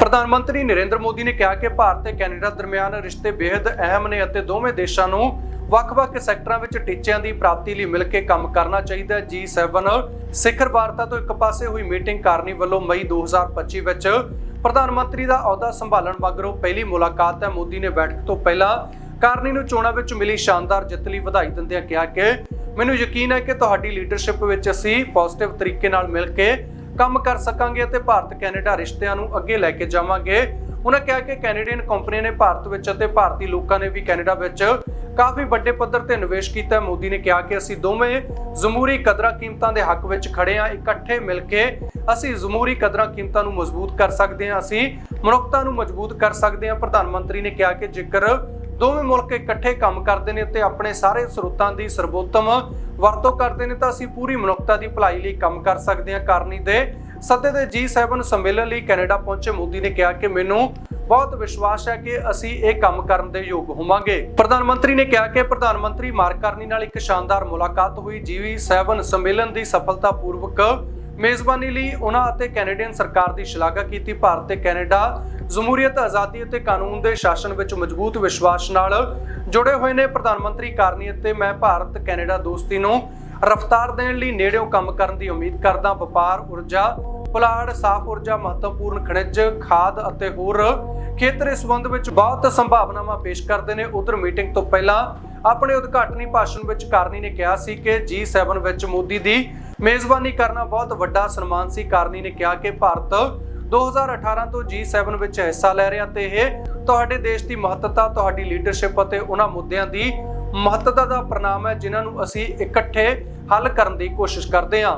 ਪ੍ਰਧਾਨ ਮੰਤਰੀ ਨਰਿੰਦਰ ਮੋਦੀ ਨੇ ਕਿਹਾ ਕਿ ਭਾਰਤ ਤੇ ਕੈਨੇਡਾ ਦਰਮਿਆਨ ਰਿਸ਼ਤੇ ਬੇहद ਅਹਿਮ ਨੇ ਅਤੇ ਦੋਵੇਂ ਦੇਸ਼ਾਂ ਨੂੰ ਵੱਖ-ਵੱਖ ਸੈਕਟਰਾਂ ਵਿੱਚ ਟੀਚਿਆਂ ਦੀ ਪ੍ਰਾਪਤੀ ਲਈ ਮਿਲ ਕੇ ਕੰਮ ਕਰਨਾ ਚਾਹੀਦਾ ਹੈ। G7 ਸਿਖਰ ਵਾਰਤਾ ਤੋਂ ਇੱਕ ਪਾਸੇ ਹੋਈ ਮੀਟਿੰਗ ਕਾਰਨੀ ਵੱਲੋਂ ਮਈ 2025 ਵਿੱਚ ਪ੍ਰਧਾਨ ਮੰਤਰੀ ਦਾ ਅਹੁਦਾ ਸੰਭਾਲਣ ਮਗਰੋਂ ਪਹਿਲੀ ਮੁਲਾਕਾਤ ਹੈ। ਮੋਦੀ ਨੇ ਬੈਠਕ ਤੋਂ ਪਹਿਲਾਂ ਕਾਰਨੀ ਨੂੰ ਚੋਣਾਂ ਵਿੱਚ ਮਿਲੀ ਸ਼ਾਨਦਾਰ ਜਿੱਤ ਲਈ ਵਧਾਈ ਦਿੰਦਿਆਂ ਕਿਹਾ ਕਿ ਮੈਨੂੰ ਯਕੀਨ ਹੈ ਕਿ ਤੁਹਾਡੀ ਲੀਡਰਸ਼ਿਪ ਵਿੱਚ ਅਸੀਂ ਪੋਜ਼ਿਟਿਵ ਤਰੀਕੇ ਨਾਲ ਮਿਲ ਕੇ ਕੰਮ ਕਰ ਸਕਾਂਗੇ ਅਤੇ ਭਾਰਤ ਕੈਨੇਡਾ ਰਿਸ਼ਤਿਆਂ ਨੂੰ ਅੱਗੇ ਲੈ ਕੇ ਜਾਵਾਂਗੇ। ਉਹਨਾਂ ਕਿਹਾ ਕਿ ਕੈਨੇਡੀਅਨ ਕੰਪਨੀਆਂ ਨੇ ਭਾਰਤ ਵਿੱਚ ਅਤੇ ਭਾਰਤੀ ਲੋਕਾਂ ਨੇ ਵੀ ਕੈਨੇਡਾ ਵਿੱਚ ਕਾਫੀ ਵੱਡੇ ਪੱਧਰ ਤੇ ਨਿਵੇਸ਼ ਕੀਤਾ ਹੈ। ਮੋਦੀ ਨੇ ਕਿਹਾ ਕਿ ਅਸੀਂ ਦੋਵੇਂ ਜ਼ਮੂਰੀ ਕਦਰਾਂ ਕੀਮਤਾਂ ਦੇ ਹੱਕ ਵਿੱਚ ਖੜੇ ਹਾਂ, ਇਕੱਠੇ ਮਿਲ ਕੇ ਅਸੀਂ ਜ਼ਮੂਰੀ ਕਦਰਾਂ ਕੀਮਤਾਂ ਨੂੰ ਮਜ਼ਬੂਤ ਕਰ ਸਕਦੇ ਹਾਂ, ਅਸੀਂ ਮਨੁੱਖਤਾ ਨੂੰ ਮਜ਼ਬੂਤ ਕਰ ਸਕਦੇ ਹਾਂ। ਪ੍ਰਧਾਨ ਮੰਤਰੀ ਨੇ ਕਿਹਾ ਕਿ ਜੇਕਰ ਦੋਵੇਂ ਮੁਲਕ ਇਕੱਠੇ ਕੰਮ ਕਰਦੇ ਨੇ ਤੇ ਆਪਣੇ ਸਾਰੇ ਸਰੋਤਾਂ ਦੀ ਸਰਬੋਤਮ ਵਰਤੋਂ ਕਰਦੇ ਨੇ, ਤਾਂ ਅਸੀਂ ਪੂਰੀ ਮਨੁੱਖਤਾ ਦੀ ਭਲਾਈ ਲਈ ਕੰਮ ਕਰ ਸਕਦੇ ਹਾਂ। ਕਰਨੀ ਦੇ ਸੱਦੇ ਦੇ G7 ਸੰਮੇਲਨ ਲਈ ਕੈਨੇਡਾ ਪਹੁੰਚੇ ਮੋਦੀ ਨੇ ਕਿਹਾ ਕਿ ਮੈਨੂੰ ਬਹੁਤ ਵਿਸ਼ਵਾਸ ਹੈ ਕਿ ਅਸੀਂ ਇਹ ਕੰਮ ਕਰਨ ਦੇ ਯੋਗ ਹੋਵਾਂਗੇ। ਪ੍ਰਧਾਨ ਮੰਤਰੀ ਨੇ ਕਿਹਾ ਕਿ ਪ੍ਰਧਾਨ ਮੰਤਰੀ ਮਾਰਕ ਕਰਨੀ ਨਾਲ ਇੱਕ ਸ਼ਾਨਦਾਰ ਮੁਲਾਕਾਤ ਹੋਈ G7 ਸੰਮੇਲਨ ਦੀ ਸਫਲਤਾਪੂਰਵਕ ਮੇਜ਼ਬਾਨੀ ਲਈ ਉਹਨਾਂ ਅਤੇ ਕੈਨੇਡੀਅਨ ਸਰਕਾਰ ਦੀ ਸ਼ਲਾਘਾ ਕੀਤੀ। ਭਾਰਤ ਤੇ ਕੈਨੇਡਾ ਜਮਹੂਰੀਅਤ ਆਜ਼ਾਦੀ ਅਤੇ ਕਾਨੂੰਨ ਦੇ ਸ਼ਾਸਨ ਵਿੱਚ ਮਜ਼ਬੂਤ ਵਿਸ਼ਵਾਸ ਨਾਲ ਜੁੜੇ ਹੋਏ ਨੇ। ਪ੍ਰਧਾਨ ਮੰਤਰੀ ਕਾਰਨੀ ਅਤੇ ਮੈਂ ਭਾਰਤ ਕੈਨੇਡਾ ਦੋਸਤੀ ਨੂੰ ਰਫ਼ਤਾਰ ਦੇਣ ਲਈ ਨੇੜਿਓਂ ਕੰਮ ਕਰਨ ਦੀ ਉਮੀਦ ਕਰਦਾ। ਵਪਾਰ, ਊਰਜਾ, ਪੁਲਾੜ, ਸਾਫ਼ ਊਰਜਾ, ਮਹੱਤਵਪੂਰਨ ਖਣਿਜ, ਖਾਦ ਅਤੇ ਹੋਰ ਖੇਤਰ ਇਸ ਸੰਬੰਧ ਵਿੱਚ ਬਹੁਤ ਸੰਭਾਵਨਾਵਾਂ ਪੇਸ਼ ਕਰਦੇ ਨੇ। ਉਧਰ ਮੀਟਿੰਗ ਤੋਂ ਪਹਿਲਾਂ ਆਪਣੇ ਉਦਘਾਟਨੀ ਭਾਸ਼ਣ ਵਿੱਚ ਕਾਰਨੀ ਨੇ ਕਿਹਾ ਸੀ ਕਿ G7 ਵਿੱਚ ਮੋਦੀ ਦੀ ਮੇਜ਼ਬਾਨੀ ਕਰਨਾ ਬਹੁਤ ਵੱਡਾ ਸਨਮਾਨ ਸੀ। ਕਾਰਨੀ ਨੇ ਕਿਹਾ ਕਿ ਭਾਰਤ 2018 ਤੋਂ G7 ਵਿੱਚ ਹਿੱਸਾ ਲੈ ਰਿਹਾ ਤੇ ਇਹ ਤੁਹਾਡੇ ਦੇਸ਼ ਦੀ ਮਹੱਤਤਾ, ਤੁਹਾਡੀ ਲੀਡਰਸ਼ਿਪ ਅਤੇ ਉਹਨਾਂ ਮੁੱਦਿਆਂ ਦੀ ਮਹੱਤਤਾ ਦਾ ਪ੍ਰਣਾਮ ਹੈ, ਜਿਨ੍ਹਾਂ ਨੂੰ ਅਸੀਂ ਇਕੱਠੇ ਹੱਲ ਕਰਨ ਦੀ ਕੋਸ਼ਿਸ਼ ਕਰਦੇ ਹਾਂ।